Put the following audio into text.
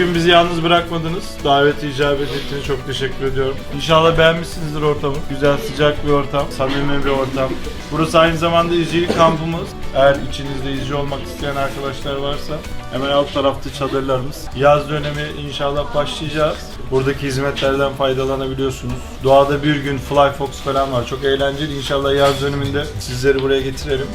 Bugün bizi yalnız bırakmadınız. Daveti icabet ettiğiniz çok teşekkür ediyorum. İnşallah beğenmişsinizdir ortamı. Güzel sıcak bir ortam, samimi bir ortam. Burası aynı zamanda izcilik kampımız. Eğer içinizde izci olmak isteyen arkadaşlar varsa hemen alt tarafta çadırlarımız. Yaz dönemi inşallah başlayacağız. Buradaki hizmetlerden faydalanabiliyorsunuz. Doğada bir gün Fly Fox falan var. Çok eğlenceli. İnşallah yaz döneminde sizleri buraya getirelim.